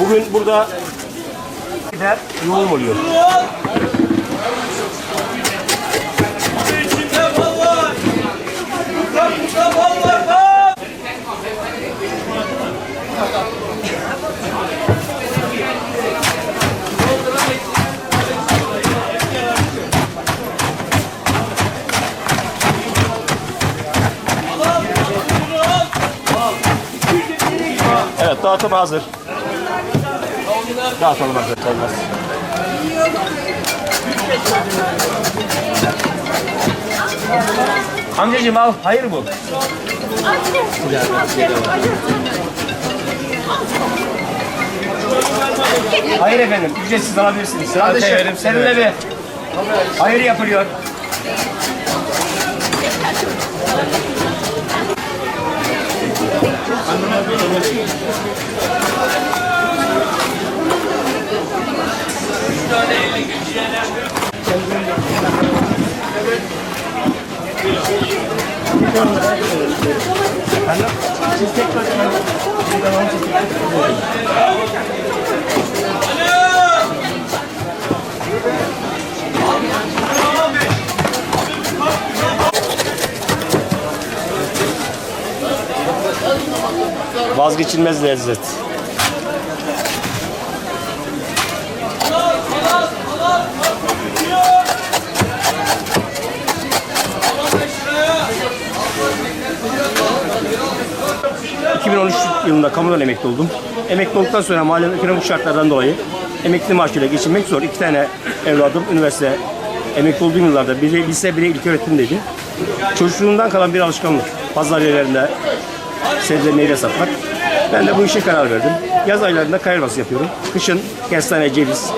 Bugün burada gider yoğun oluyor. Evet dağıtım hazır. Dağıtalım arkadaşlar. olmaz. Amcacığım al. Hayır bu. Hayır efendim. Ücretsiz alabilirsiniz. Kardeşim. Seninle bir hayır yapılıyor. Vazgeçilmez lezzet. ...2013 yılında kamudan emekli oldum. Emekli olduktan sonra malum ekonomik şartlardan dolayı... ...emekli maaşıyla geçinmek zor. İki tane evladım üniversite emekli olduğum yıllarda... ...biri lise, biri ilk öğretimdeydi. Çocukluğumdan kalan bir alışkanlık. Pazar yerlerinde sebze meyve satmak. Ben de bu işe karar verdim. Yaz aylarında kayırması yapıyorum. Kışın kestane, ceviz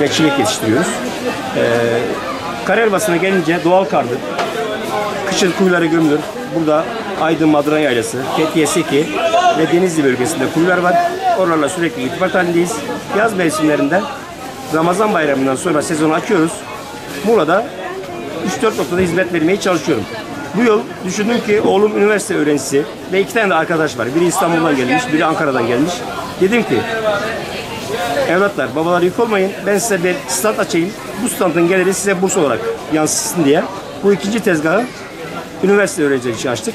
ve çilek yetiştiriyoruz. Ee, Karayelbası'na gelince doğal kardır. Kışın kuyulara gömülür. Burada Aydın Madıran Yaylası, Fethiye Seki ve Denizli bölgesinde kuyular var. Oralarla sürekli irtibat halindeyiz. Yaz mevsimlerinde Ramazan bayramından sonra sezonu açıyoruz. Muğla'da 3-4 noktada hizmet vermeye çalışıyorum. Bu yıl düşündüm ki oğlum üniversite öğrencisi ve iki tane de arkadaş var. Biri İstanbul'dan gelmiş, biri Ankara'dan gelmiş. Dedim ki evlatlar babalar yük olmayın. Ben size bir stand açayım. Bu standın geliri size burs olarak yansısın diye. Bu ikinci tezgahı üniversite öğrencileri açtık.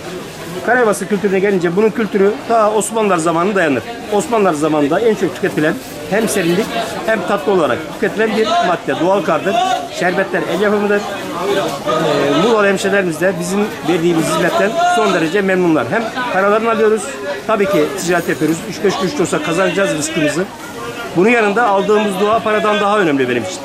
Karayabası kültürüne gelince bunun kültürü ta Osmanlılar zamanı dayanır. Osmanlılar zamanında en çok tüketilen hem serinlik hem tatlı olarak tüketilen bir madde. Doğal kardır. Şerbetler el yapımıdır. Ee, Muğla'lı hemşehrilerimiz de bizim verdiğimiz hizmetten son derece memnunlar. Hem paralarını alıyoruz. Tabii ki ticaret yapıyoruz. 3-5 kuruş olsa kazanacağız rızkımızı. Bunun yanında aldığımız dua paradan daha önemli benim için.